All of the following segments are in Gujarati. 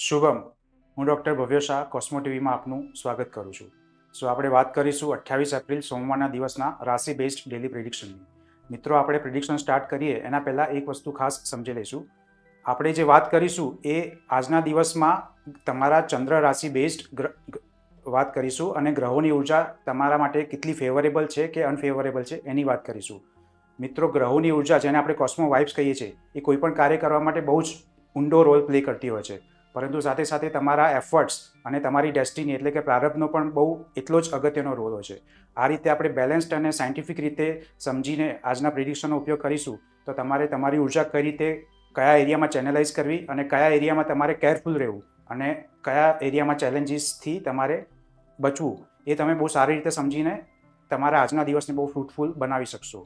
શુભમ, હું ડૉક્ટર ભવ્ય શાહ કોસ્મો ટીવીમાં આપનું સ્વાગત કરું છું. સો, આપણે વાત કરીશું અઠ્યાવીસ એપ્રિલ સોમવારના દિવસના રાશિ બેસ્ડ ડેલી પ્રિડિક્શનની મિત્રો, આપણે પ્રિડિક્શન સ્ટાર્ટ કરીએ, એના પહેલાં એક વસ્તુ ખાસ સમજી લઈશું. આપણે જે વાત કરીશું એ આજના દિવસમાં તમારા ચંદ્ર રાશિ બેસ્ડ વાત કરીશું અને ગ્રહોની ઊર્જા તમારા માટે કેટલી ફેવરેબલ છે કે અનફેવરેબલ છે એની વાત કરીશું. મિત્રો, ગ્રહોની ઊર્જા જેને આપણે કોસ્મો વાઇબ્સ કહીએ છીએ, એ કોઈપણ કાર્ય કરવા માટે બહુ જ ઊંડો રોલ પ્લે કરતી હોય છે. પરંતુ સાથે સાથે તમારા એફર્ટ્સ અને તમારી ડેસ્ટિની એટલે કે પ્રારંભનો પણ બહુ એટલો જ અગત્યનો રોલ હોય છે. આ રીતે આપણે બેલેન્સ્ડ અને સાયન્ટિફિક રીતે સમજીને આજના પ્રિડિક્શનનો ઉપયોગ કરીશું, તો તમારે તમારી ઊર્જા કઈ રીતે કયા એરિયામાં ચેનલાઇઝ કરવી અને કયા એરિયામાં તમારે કેરફુલ રહેવું અને કયા એરિયામાં ચેલેન્જીસથી તમારે બચવું, એ તમે બહુ સારી રીતે સમજીને તમારા આજના દિવસને બહુ ફ્રૂટફુલ બનાવી શકશો.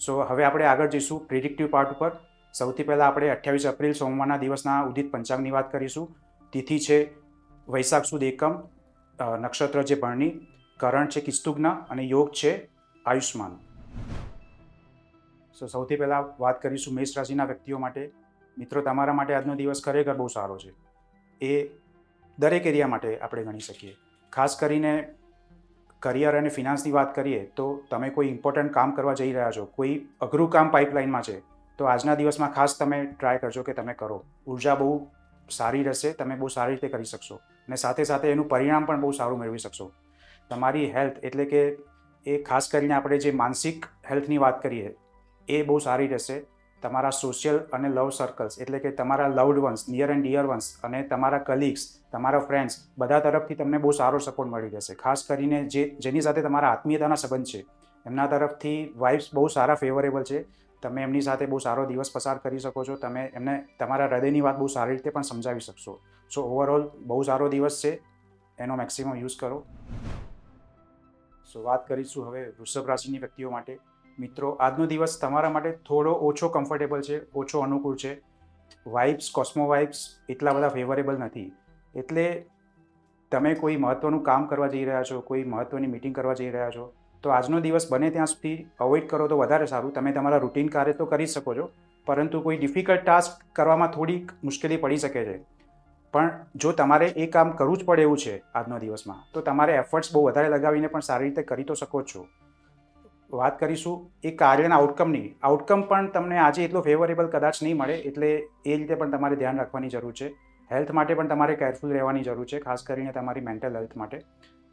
સો હવે આપણે આગળ જઈશું પ્રિડિક્ટિવ પાર્ટ ઉપર. સૌથી પહેલાં આપણે અઠ્યાવીસ એપ્રિલ સોમવારના દિવસના ઉદિત પંચાંગની વાત કરીશું. તિથિ છે વૈશાખ સુદ એકમ નક્ષત્ર છે ભરણી, કરણ છે કિસ્તુગ્ન અને યોગ છે આયુષ્માન. સો સૌથી પહેલાં વાત કરીશું મેષ રાશિના વ્યક્તિઓ માટે. મિત્રો, તમારા માટે આજનો દિવસ ખરેખર બહુ સારો છે. એ દરેક એરિયા માટે આપણે ગણી શકીએ. ખાસ કરીને કરિયર અને ફિનાન્સની વાત કરીએ તો તમે કોઈ ઇમ્પોર્ટન્ટ કામ કરવા જઈ રહ્યા છો, કોઈ અઘરું કામ પાઇપલાઇનમાં છે તો આજના દિવસમાં ખાસ તમે ટ્રાય કરજો કે તમે કરો. ઊર્જા બહુ સારી રહેશે, તમે બહુ સારી રીતે કરી શકશો. અને સાથે સાથે એનું પરિણામ પણ બહુ સારું મેળવી શકશો. તમારી હેલ્થ એટલે કે એ ખાસ કરીને આપણે જે માનસિક હેલ્થની વાત કરીએ, એ બહુ સારી રહેશે. તમારા સોશિયલ અને લવ સર્કલ્સ એટલે કે તમારા loved ones near and dear ones અને તમારા કલીગ્સ તમારા ફ્રેન્ડ્સ બધા તરફથી તમને બહુ સારો સપોર્ટ મળી રહેશે. ખાસ કરીને જે, જેની સાથે તમારા આત્મીયતાના સંબંધ છે, એમના તરફથી વાઇફ્સ બહુ સારા ફેવરેબલ છે. તમે એમની સાથે બહુ સારો દિવસ પસાર કરી શકો છો. તમે એમને, તમારા હૃદયની વાત બહુ સારી રીતે પણ સમજાવી શકશો. સો ઓવરઓલ બહુ સારો દિવસ છે. એનો મેક્સિમમ યુઝ કરો. સો વાત કરીશું હવે વૃષભ રાશિની વ્યક્તિઓ માટે. મિત્રો, આજનો દિવસ તમારા માટે થોડો ઓછો કમ્ફર્ટેબલ છે, ઓછો અનુકૂળ છે. વાઇબ્સ કોસ્મો વાઇબ્સ એટલા બધા ફેવરેબલ નથી. એટલે તમે કોઈ મહત્ત્વનું કામ કરવા જઈ રહ્યા છો, કોઈ મહત્ત્વની મિટિંગ કરવા જઈ રહ્યા છો તો આજનો દિવસ બને ત્યાં સુધી અવોઇડ કરો તો વધારે સારું. તમે તમારા રૂટીન કાર્ય તો કરી શકો છો, પરંતુ કોઈ ડિફિકલ્ટ ટાસ્ક કરવામાં થોડીક મુશ્કેલી પડી શકે છે. પણ જો તમારે એ કામ કરવું જ પડે એવું છે આજનો દિવસમાં, તો તમારે એફર્ટ્સ બહુ વધારે લગાવીને પણ સારી રીતે કરી તો શકો છો. વાત કરીશું એ કાર્યના આઉટકમની આઉટકમ પણ તમને આજે એટલો ફેવરેબલ કદાચ નહીં મળે, એટલે એ રીતે પણ તમારે ધ્યાન રાખવાની જરૂર છે. હેલ્થ માટે પણ તમારે કેરફુલ રહેવાની જરૂર છે, ખાસ કરીને તમારી મેન્ટલ હેલ્થ માટે.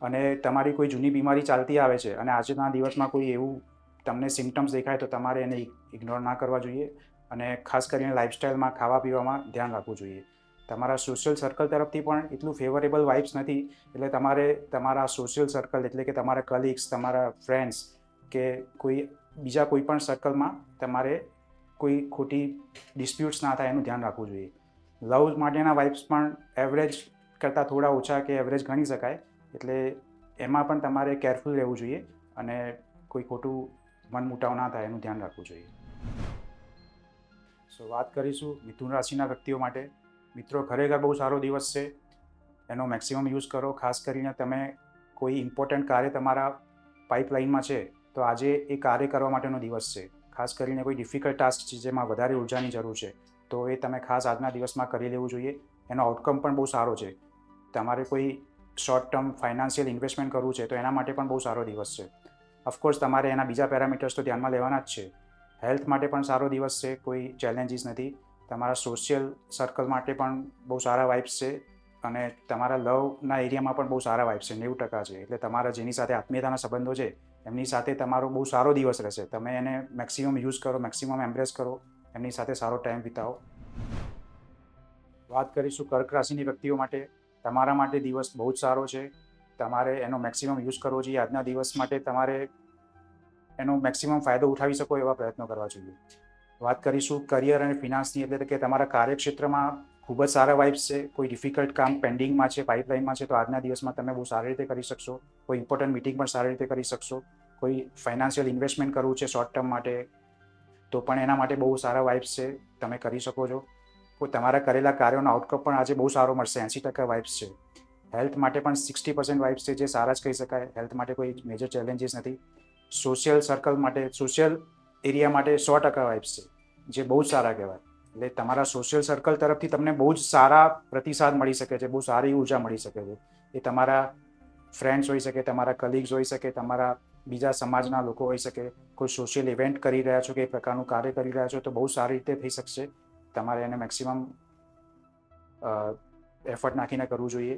અને તમારી કોઈ જૂની બીમારી ચાલતી આવે છે અને આજના દિવસમાં કોઈ એવું તમને સિમ્ટમ્સ દેખાય તો તમારે એને ઇગ્નોર ના કરવા જોઈએ અને ખાસ કરીને લાઇફસ્ટાઈલમાં ખાવા પીવામાં ધ્યાન રાખવું જોઈએ. તમારા સોશિયલ સર્કલ તરફથી પણ એટલું ફેવરેબલ વાઇબ્સ નથી. એટલે તમારે તમારા સોશિયલ સર્કલ એટલે કે તમારા કલીગ્સ તમારા ફ્રેન્ડ્સ કે કોઈ બીજા કોઈ પણ સર્કલમાં તમારે કોઈ ખોટી ડિસ્પ્યુટ્સ ના થાય એનું ધ્યાન રાખવું જોઈએ. લવ માટેના વાઇબ્સ પણ એવરેજ કરતાં થોડા ઓછા કે એવરેજ ગણી શકાય. એટલે એમાં પણ તમારે કેરફુલ રહેવું જોઈએ અને કોઈ ખોટું મન મુટાવ ના થાય એનું ધ્યાન રાખવું જોઈએ. સો વાત કરીશું મિથુન રાશિના વ્યક્તિઓ માટે. મિત્રો, ખરેખર બહુ સારો દિવસ છે. એનો મેક્સિમમ યુઝ કરો. ખાસ કરીને તમે કોઈ ઇમ્પોર્ટન્ટ કાર્ય તમારા પાઇપલાઇનમાં છે, તો આજે એ કાર્ય કરવા માટેનો દિવસ છે. ખાસ કરીને કોઈ ડિફિકલ્ટ ટાસ્ક છે, જેમાં વધારે ઉર્જાની જરૂર છે, તો એ તમે ખાસ આજના દિવસમાં કરી લેવું જોઈએ. એનો આઉટકમ પણ બહુ સારો છે. તમારે કોઈ શોર્ટ ટર્મ ફાઇનાન્શિયલ ઇન્વેસ્ટમેન્ટ કરવું છે, તો એના માટે પણ બહુ સારો દિવસ છે. ઓફકોર્સ તમારે એના બીજા પેરામીટર્સ તો ધ્યાનમાં લેવાના જ છે. હેલ્થ માટે પણ સારો દિવસ છે, કોઈ ચેલેન્જીસ નથી. તમારા સોશિયલ સર્કલ માટે પણ બહુ સારા વાઇબ્સ છે અને તમારા લવના એરિયામાં પણ બહુ સારા વાઇબ્સ છે, નેવું ટકા છે. એટલે તમારા જેની સાથે આત્મીયતાના સંબંધો છે, એમની સાથે તમારો બહુ સારો દિવસ રહેશે. તમે એને મેક્સિમમ યુઝ કરો મેક્સિમમ એમ્બ્રેસ કરો, એમની સાથે સારો ટાઈમ વિતાવો. વાત કરીશું કર્ક રાશિની વ્યક્તિઓ માટે. તમારા માટે દિવસ બહુ જ સારો છે. તમારે એનો મેક્સિમમ યુઝ કરવો જોઈએ. આજના દિવસ માટે તમારે એનો મેક્સિમમ ફાયદો ઉઠાવી શકો એવા પ્રયત્નો કરવા જોઈએ. વાત કરીશું કરિયર અને ફિનાન્સની એટલે કે તમારા કાર્યક્ષેત્રમાં ખૂબ જ સારા વાઇબ્સ છે. કોઈ ડિફિકલ્ટ કામ પેન્ડિંગમાં છે પાઇપલાઇનમાં છે, તો આજના દિવસમાં તમે બહુ સારી રીતે કરી શકશો. કોઈ ઇમ્પોર્ટન્ટ મિટિંગ પણ સારી રીતે કરી શકશો. કોઈ ફાઇનાન્શિયલ ઇન્વેસ્ટમેન્ટ કરવું છે શોર્ટ ટર્મ માટે, તો પણ એના માટે બહુ સારા વાઇબ્સ છે. તમે કરી શકો છો. કોઈ તમારા કરેલા કાર્યોનો આઉટકમ પણ આજે બહુ સારો મળશે. એંસી ટકા વાઇબ્સ છે. હેલ્થ માટે પણ સિક્સટી પર્સન્ટ વાઇબ્સ છે, જે સારા જ કહી શકાય. હેલ્થ માટે કોઈ મેજર ચેલેન્જીસ નથી. સોશિયલ સર્કલ માટે સોશિયલ એરિયા માટે સો ટકા વાઇબ્સ છે, જે બહુ જ સારા કહેવાય. એટલે તમારા સોશિયલ સર્કલ તરફથી તમને બહુ જ સારા પ્રતિસાદ મળી શકે છે, બહુ સારી ઊર્જા મળી શકે છે. એ તમારા ફ્રેન્ડ્સ હોઈ શકે, તમારા કલીગ્સ હોઈ શકે, તમારા બીજા સમાજના લોકો હોઈ શકે. કોઈ સોશિયલ ઇવેન્ટ કરી રહ્યા છો કે એ પ્રકારનું કાર્ય કરી રહ્યા છો, તો બહુ સારી રીતે થઈ શકશે. તમારે એને મેક્સિમમ એફર્ટ નાખીને કરવું જોઈએ.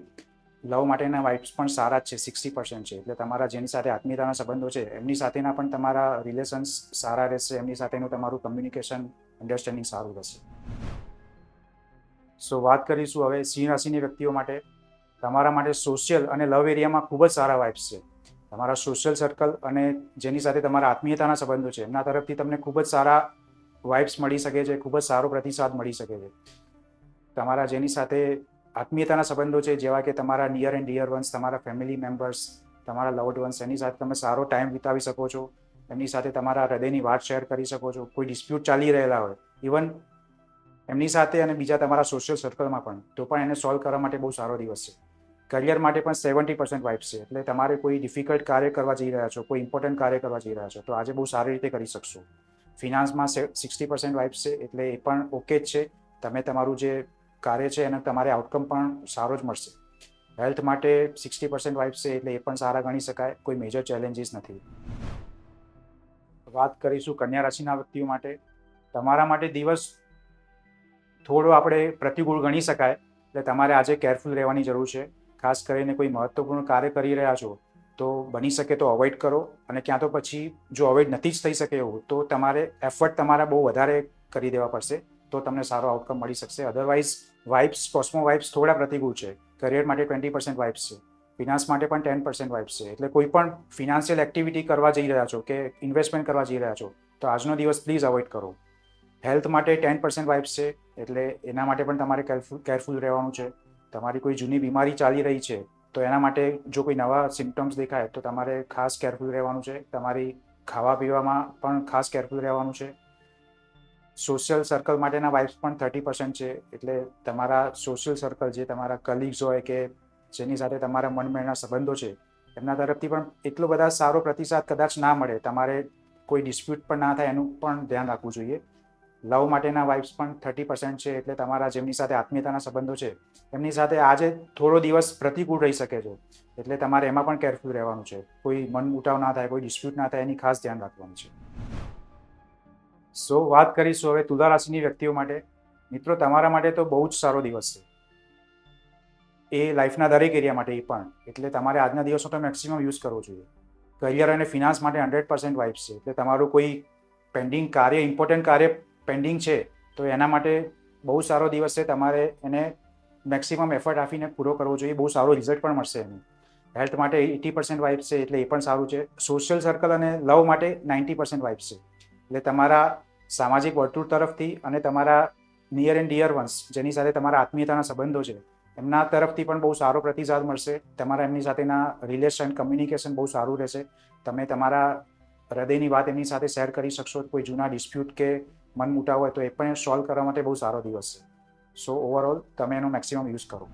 લવ માટેના વાઇબ્સ પણ સારા જ છે સિક્સટી પર્સન્ટ છે. એટલે તમારા જેની સાથે આત્મીયતાના સંબંધો છે, એમની સાથેના પણ તમારા રિલેશન્સ સારા રહેશે, એમની સાથેનું તમારું કમ્યુનિકેશન અન્ડરસ્ટેન્ડિંગ સારું રહેશે. સો વાત કરીશું હવે સિંહ રાશિની વ્યક્તિઓ માટે. તમારા માટે સોશિયલ અને લવ એરિયામાં ખૂબ જ સારા વાઇબ્સ છે. તમારા સોશિયલ સર્કલ અને જેની સાથે તમારા આત્મીયતાના સંબંધો છે, એમના તરફથી તમને ખૂબ જ સારા વાઇબ્સ મળી શકે છે, ખૂબ જ સારો પ્રતિસાદ મળી શકે છે. તમારા જેની સાથે આત્મીયતાના સંબંધો છે, જેવા કે તમારા નિયર એન્ડ ડિયર વન્સ તમારા ફેમિલી મેમ્બર્સ તમારા લવડ વન્સ એની સાથે તમે સારો ટાઈમ વિતાવી શકો છો. એમની સાથે તમારા હૃદયની વાત શેર કરી શકો છો. કોઈ ડિસ્પ્યુટ ચાલી રહેલા હોય. ઇવન એમની સાથે અને બીજા તમારા સોશિયલ સર્કલમાં પણ. તો પણ એને સોલ્વ કરવા માટે બહુ સારો દિવસ છે. કરિયર માટે પણ સેવન્ટી પર્સન્ટ વાઇબ્સ છે. એટલે તમારે કોઈ ડિફિકલ્ટ કાર્ય કરવા જઈ રહ્યા છો, કોઈ ઇમ્પોર્ટન્ટ કાર્ય કરવા જઈ રહ્યા છો, તો આજે બહુ સારી રીતે કરી શકશો. ફિનાન્સમાં સિક્સટી પર્સન્ટ વાઇફ છે, એટલે એ પણ ઓકે જ છે. તમે તમારું જે કાર્ય છે એને તમારે આઉટકમ પણ સારો જ મળશે. હેલ્થ માટે સિક્સટી પર્સન્ટ વાઇફ છે, એટલે એ પણ સારા ગણી શકાય. કોઈ મેજર ચેલેન્જીસ નથી. વાત કરીશું કન્યા રાશિના વ્યક્તિઓ માટે. તમારા માટે દિવસ થોડો આપણે પ્રતિકૂળ ગણી શકાય. એટલે તમારે આજે કેરફુલ રહેવાની જરૂર છે. ખાસ કરીને કોઈ મહત્વપૂર્ણ કાર્ય કરી રહ્યા છો તો બની શકે તો અવોઇડ કરો અને ક્યાં તો પછી જો અવોઇડ નથી જ થઈ શકે એવું, તો તમારે એફર્ટ તમારા બહુ વધારે કરી દેવા પડશે, તો તમને સારો આઉટકમ મળી શકશે. અધરવાઇઝ વાઇબ્સ કોસ્મો વાઇબ્સ થોડા પ્રતિકૂળ છે. કરિયર માટે ટ્વેન્ટી પર્સન્ટ વાઇબ્સ છે. ફિનાન્સ માટે પણ ટેન પર્સન્ટ વાઇબ્સ છે. એટલે કોઈ પણ ફિનાન્શિયલ એક્ટિવિટી કરવા જઈ રહ્યા છો કે ઇન્વેસ્ટમેન્ટ કરવા જઈ રહ્યા છો, તો આજનો દિવસ પ્લીઝ અવોઇડ કરો. હેલ્થ માટે ટેન પર્સન્ટ વાઇબ્સ છે, એટલે એના માટે પણ તમારે કેરફુલ કેરફુલ રહેવાનું છે. તમારી કોઈ જૂની બીમારી ચાલી રહી છે તો એના માટે જો કોઈ નવા સિમ્ટમ્સ દેખાય તો તમારે ખાસ કેરફુલ રહેવાનું છે. તમારી ખાવા પીવામાં પણ ખાસ કેરફુલ રહેવાનું છે. સોશિયલ સર્કલ માટેના વાઇબ્સ પણ થર્ટી પર્સન્ટ છે. એટલે તમારા સોશિયલ સર્કલ જે તમારા કલીગ્સ હોય કે જેની સાથે તમારા મનમેળના સંબંધો છે, એમના તરફથી પણ એટલો બધા સારો પ્રતિસાદ કદાચ ના મળે. તમારે કોઈ ડિસ્પ્યુટ પણ ના થાય એનું પણ ધ્યાન રાખવું જોઈએ. લવ માટેના વાઇફ્સ પણ થર્ટી પર્સન્ટ છે એટલે તમારા જેમની સાથે આત્મીયતાના સંબંધો છે, એમની સાથે આજે થોડો દિવસ પ્રતિકૂળ રહી શકે છે, એટલે તમારે એમાં પણ કેરફુલ રહેવાનું છે. કોઈ મન મુટાવ ના થાય, કોઈ ડિસ્પ્યુટ ના થાય, એની ખાસ ધ્યાન રાખવાનું છે. સો વાત કરીશું હવે તુલા રાશિની વ્યક્તિઓ માટે. મિત્રો, તમારા માટે તો બહુ જ સારો દિવસ છે. એ લાઈફના દરેક એરિયા માટે એ પણ, એટલે તમારે આજના દિવસો તો મેક્સિમમ યુઝ કરવો જોઈએ. કરિયર અને ફિનાન્સ માટે હંડ્રેડ પર્સન્ટ વાઇફ છે, એટલે તમારું કોઈ પેન્ડિંગ કાર્ય ઇમ્પોર્ટન્ટ કાર્ય પેન્ડિંગ છે, તો એના માટે બહુ સારો દિવસ છે. તમારે એને મેક્સિમમ એફર્ટ આપીને પૂરો કરવો જોઈએ. બહુ સારો રિઝલ્ટ પણ મળશે એનું. હેલ્થ માટે એટી પર્સન્ટ વાઇબ્સ છે, એટલે એ પણ સારું છે. સોશિયલ સર્કલ અને લવ માટે નાઇન્ટી પર્સન્ટ વાઇબ્સ છે. એટલે તમારા સામાજિક વર્તુળ તરફથી અને તમારા નિયર એન્ડ ડિયર વન્સ જેની સાથે તમારા આત્મીયતાના સંબંધો છે, એમના તરફથી પણ બહુ સારો પ્રતિસાદ મળશે. તમારા એમની સાથેના રિલેશન કમ્યુનિકેશન બહુ સારું રહેશે. તમે તમારા હૃદયની વાત એમની સાથે શેર કરી શકશો. કોઈ જૂના ડિસ્પ્યુટ કે મન મુટાવ હોય તો એ પણ સોલ્વ કરવા માટે બહુ સારો દિવસ છે. સો ઓવરઓલ તમે એનો મેક્સિમમ યુઝ કરો.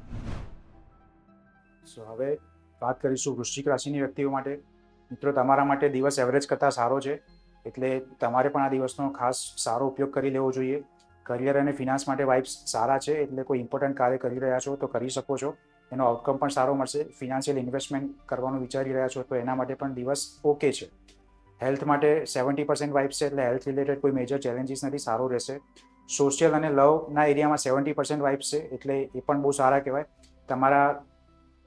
સો હવે વાત કરીશું વૃશ્ચિક રાશિની વ્યક્તિઓ માટે. મિત્રો, તમારા માટે દિવસ એવરેજ કરતાં સારો છે. એટલે તમારે પણ આ દિવસનો ખાસ સારો ઉપયોગ કરી લેવો જોઈએ. કરિયર અને ફિનાન્સ માટે વાઇબ્સ સારા છે. એટલે કોઈ ઇમ્પોર્ટન્ટ કાર્ય કરી રહ્યા છો તો કરી શકો છો. એનો આઉટકમ પણ સારો મળશે. ફિનાન્શિયલ ઇન્વેસ્ટમેન્ટ કરવાનું વિચારી રહ્યા છો તો એના માટે પણ દિવસ ઓકે છે. હેલ્થ માટે સેવન્ટી પર્સન્ટ વાઇબ્સ છે, એટલે હેલ્થ રિલેટેડ કોઈ મેજર ચેલેન્જીસ નથી, સારું રહેશે. સોશિયલ અને લવના એરિયામાં સેવન્ટી પર્સન્ટ વાઇબ્સ છે, એટલે એ પણ બહુ સારા કહેવાય. તમારા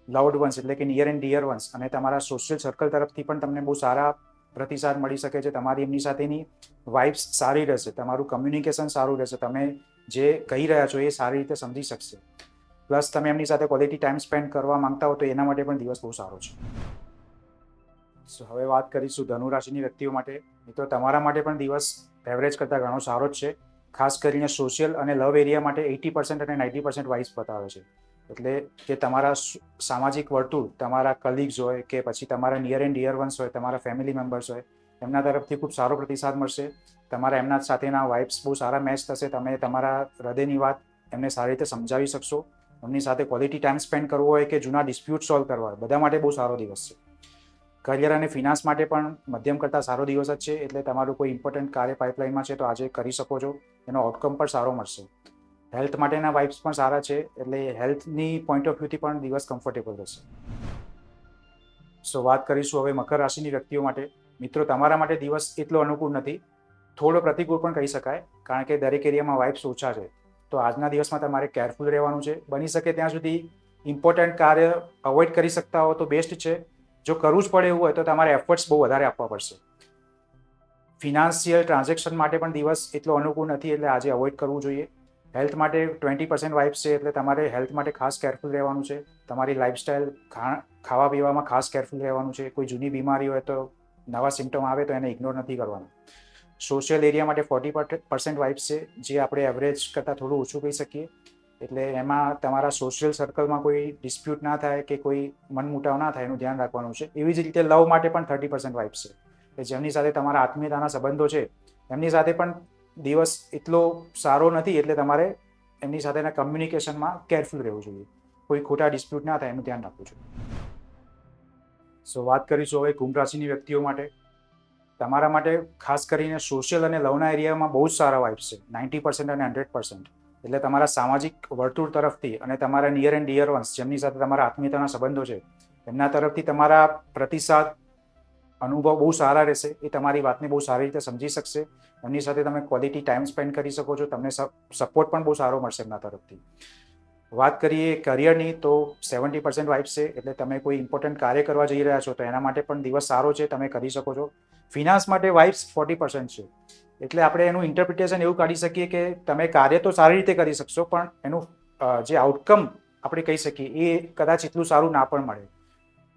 લવડ વન્સ એટલે કે નિયર એન્ડ ડિયર વન્સ અને તમારા સોશિયલ સર્કલ તરફથી પણ તમને બહુ સારા પ્રતિસાદ મળી શકે છે, તમારી એમની સાથેની વાઇબ્સ સારી રહેશે, તમારું કમ્યુનિકેશન સારું રહેશે, તમે જે કહી રહ્યા છો એ સારી રીતે સમજી શકશે. પ્લસ તમે એમની સાથે ક્વોલિટી ટાઈમ સ્પેન્ડ કરવા માંગતા હો તો એના માટે પણ દિવસ બહુ સારો છે. હવે વાત કરીશું ધનુ રાશિની વ્યક્તિઓ માટે. મિત્રો, તમારા માટે પણ દિવસ એવરેજ કરતાં ઘણો સારો જ છે. ખાસ કરીને સોશિયલ અને લવ એરિયા માટે એઇટી પર્સન્ટ અને નાઇન્ટી પર્સન્ટ વાઇઝ બતાવે છે. એટલે કે તમારા સામાજિક વર્તુળ, તમારા કલીગ્સ હોય કે પછી તમારા નિયર એન્ડ ડિયર વન્સ હોય, તમારા ફેમિલી મેમ્બર્સ હોય, એમના તરફથી ખૂબ સારો પ્રતિસાદ મળશે. તમારા એમના સાથેના વાઇબ્સ બહુ સારા મેચ થશે. તમે તમારા હૃદયની વાત એમને સારી રીતે સમજાવી શકશો. એમની સાથે ક્વોલિટી ટાઈમ સ્પેન્ડ કરવો હોય કે જૂના ડિસ્પ્યુટ સોલ્વ કરવા હોય, બધા માટે બહુ સારો દિવસ છે. કરિયર અને ફિનાન્સ માટે પણ મધ્યમ કરતાં સારો દિવસ જ છે, એટલે તમારું કોઈ ઇમ્પોર્ટન્ટ કાર્ય પાઇપલાઇનમાં છે તો આજે કરી શકો છો. એનો આઉટકમ પણ સારો મળશે. હેલ્થ માટેના વાઇબ્સ પણ સારા છે, એટલે હેલ્થની પોઈન્ટ ઓફ વ્યૂથી પણ દિવસ કમ્ફર્ટેબલ રહેશે. સો વાત કરીશું હવે મકર રાશિની વ્યક્તિઓ માટે. મિત્રો, તમારા માટે દિવસ એટલો અનુકૂળ નથી. થોડો પ્રતિકૂળ પણ કહી શકાય, કારણ કે દરેક એરિયામાં વાઇબ્સ ઓછા છે. તો આજના દિવસમાં તમારે કેરફુલ રહેવાનું છે. બની શકે ત્યાં સુધી ઇમ્પોર્ટન્ટ કાર્ય અવોઇડ કરી શકતા હો તો બેસ્ટ છે. જો કરવું જ પડે એવું હોય તો તમારે એફર્ટ્સ બહુ વધારે આપવા પડશે. ફિનાન્શિયલ ટ્રાન્ઝેક્શન માટે પણ દિવસ એટલો અનુકૂળ નથી એટલે આજે અવોઇડ કરવું જોઈએ. હેલ્થ માટે ટ્વેન્ટી પર્સન્ટ વાઇફ છે એટલે તમારે હેલ્થ માટે ખાસ કેરફુલ રહેવાનું છે. તમારી લાઇફસ્ટાઈલ ખાવા પીવામાં ખાસ કેરફુલ રહેવાનું છે. કોઈ જૂની બીમારી હોય તો નવા સિમ્ટમ આવે તો એને ઇગ્નોર નથી કરવાનું. સોશિયલ એરિયા માટે ફોર્ટી પર્સન્ટ વાઇબ્સ છે. જે આપણે એવરેજ કરતાં થોડું ઓછું કહી શકીએ. એટલે એમાં તમારા સોશિયલ સર્કલમાં કોઈ ડિસ્પ્યુટ ના થાય કે કોઈ મનમુટાવ ના થાય, એનું ધ્યાન રાખવાનું છે. એવી જ રીતે લવ માટે પણ થર્ટી પર્સન્ટ વાઇફ છે. કે જેમની સાથે તમારા આત્મીયતાના સંબંધો છે, એમની સાથે પણ દિવસ એટલો સારો નથી એટલે તમારે એમની સાથેના કમ્યુનિકેશનમાં કેરફુલ રહેવું જોઈએ. કોઈ ખોટા ડિસ્પ્યુટ ના થાય, એનું ધ્યાન રાખવું જોઈએ. સો વાત કરીશું હવે કુંભ રાશિની વ્યક્તિઓ માટે. તમારા માટે ખાસ કરીને સોશિયલ અને લવના એરિયામાં બહુ જ સારા વાઇફ છે. નાઇન્ટી પર્સન્ટ અને હંડ્રેડ પર્સન્ટ એટલે તમારા સામાજિક વર્તુળ તરફથી અને તમારા નિયર એન્ડ ડિયર વન્સ જેમની સાથે તમારા આત્મીયતાના સંબંધો છે, એમના તરફથી તમારા પ્રતિસાદ, અનુભવ બહુ સારા રહેશે, એ તમારી વાતને બહુ સારી રીતે સમજી શકશે. એમની સાથે તમે ક્વોલિટી ટાઈમ સ્પેન્ડ કરી શકો છો, તમને સપોર્ટ પણ બહુ સારો મળશે એમના તરફથી. વાત કરીએ કરિયરની તો સેવન્ટી પર્સન્ટ વાઇફ છે, એટલે તમે કોઈ ઇમ્પોર્ટન્ટ કાર્ય કરવા જઈ રહ્યા છો, તો એના માટે પણ દિવસ સારો છે, તમે કરી શકો છો. ફિનાન્સ માટે વાઇફ્સ ફોર્ટી પર્સન્ટ છે. એટલે આપણે એનું ઇન્ટરપ્રિટેશન એવું કાઢી શકીએ કે તમે કાર્ય તો સારી રીતે કરી શકશો, પણ એનું જે આઉટકમ આપણે કહી શકીએ, એ કદાચ એટલું સારું ના પણ મળે.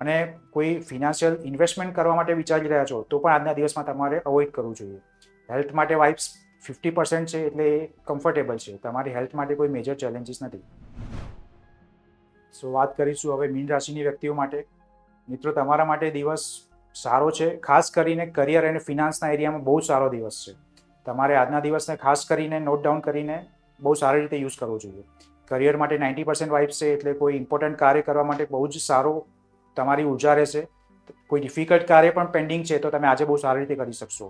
અને કોઈ ફિનાન્શિયલ ઇન્વેસ્ટમેન્ટ કરવા માટે વિચારી રહ્યા છો, તો પણ આજના દિવસમાં તમારે અવોઇડ કરવું જોઈએ. હેલ્થ માટે વાઇફ્સ ફિફ્ટી પર્સન્ટ છે, એટલે એ કમ્ફર્ટેબલ છે. તમારી હેલ્થ માટે કોઈ મેજર ચેલેન્જીસ નથી. સો વાત કરીશું હવે મીન રાશિની વ્યક્તિઓ માટે. મિત્રો, તમારા માટે દિવસ સારો છે. ખાસ કરીને કરિયર અને ફિનાન્સના એરિયામાં બહુ સારો દિવસ છે. તમારે આજના દિવસને ખાસ કરીને નોટ ડાઉન કરીને બહુ સારી રીતે યુઝ કરવો જોઈએ. કરિયર માટે નાઇન્ટી પર્સન્ટ વાઇબ્સ છે એટલે કોઈ ઇમ્પોર્ટન્ટ કાર્ય કરવા માટે બહુ જ સારો તમારી ઊર્જા રહેશે. કોઈ ડિફિકલ્ટ કાર્ય પણ પેન્ડિંગ છે તો તમે આજે બહુ સારી રીતે કરી શકશો.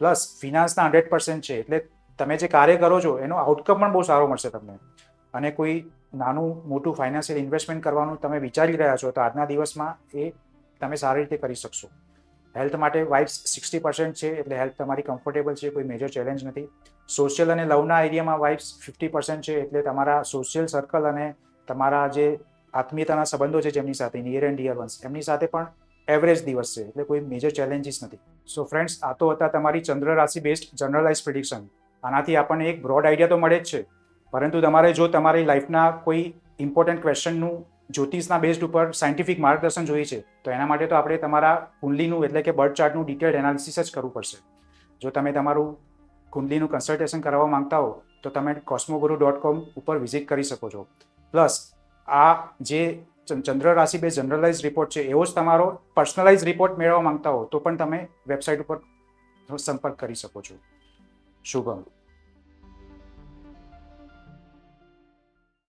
પ્લસ ફિનાન્સના હંડ્રેડ પર્સન્ટ છે એટલે તમે જે કાર્ય કરો છો એનો આઉટકમ પણ બહુ સારો મળશે તમને. અને કોઈ નાનું મોટું ફાઇનાન્શિયલ ઇન્વેસ્ટમેન્ટ કરવાનું તમે વિચારી રહ્યા છો તો આજના દિવસમાં એ તમે સારી રીતે કરી શકશો. હેલ્થ માટે વાઇફ્સ સિક્સટી પર્સન્ટ છે, એટલે હેલ્થ તમારી કમ્ફર્ટેબલ છે, કોઈ મેજર ચેલેન્જ નથી. સોશિયલ અને લવના એરિયામાં વાઇફ્સ ફિફ્ટી પર્સન્ટ છે, એટલે તમારા સોશિયલ સર્કલ અને તમારા જે આત્મીયતાના સંબંધો છે જેમની સાથે નિયર એન્ડ ડિયર વન્સ એમની સાથે પણ એવરેજ દિવસ છે, એટલે કોઈ મેજર ચેલેન્જીસ નથી. સો ફ્રેન્ડ્સ આ તો હતા તમારી ચંદ્ર રાશિ બેસ્ડ જનરલાઇઝ પ્રિડિક્શન આનાથી આપણને એક બ્રોડ આઈડિયા તો મળે જ છે. પરંતુ તમારે જો તમારી લાઈફના કોઈ ઇમ્પોર્ટન્ટ ક્વેશ્ચનનું જ્યોતિષના બેઝડ ઉપર સાયન્ટિફિક માર્ગદર્શન જોઈએ છે, તો એના માટે તો આપણે તમારા કુંડલીનું એટલે કે બર્થ ચાર્ટનું ડિટેલ્ડ એનાલિસિસ જ કરવું પડશે. જો તમે તમારું કુંડલીનું કન્સલ્ટેશન કરાવવા માંગતા હો, તો તમે કોસ્મોગુરુ ડોટ કોમ ઉપર વિઝિટ કરી શકો છો. પ્લસ આ જે ચંદ્ર રાશિ બે જનરલાઇઝ રિપોર્ટ છે, એવો જ તમારો પર્સનલાઇઝ રિપોર્ટ મેળવવા માંગતા હો, તો પણ તમે વેબસાઇટ ઉપર સંપર્ક કરી શકો છો. શુભમ.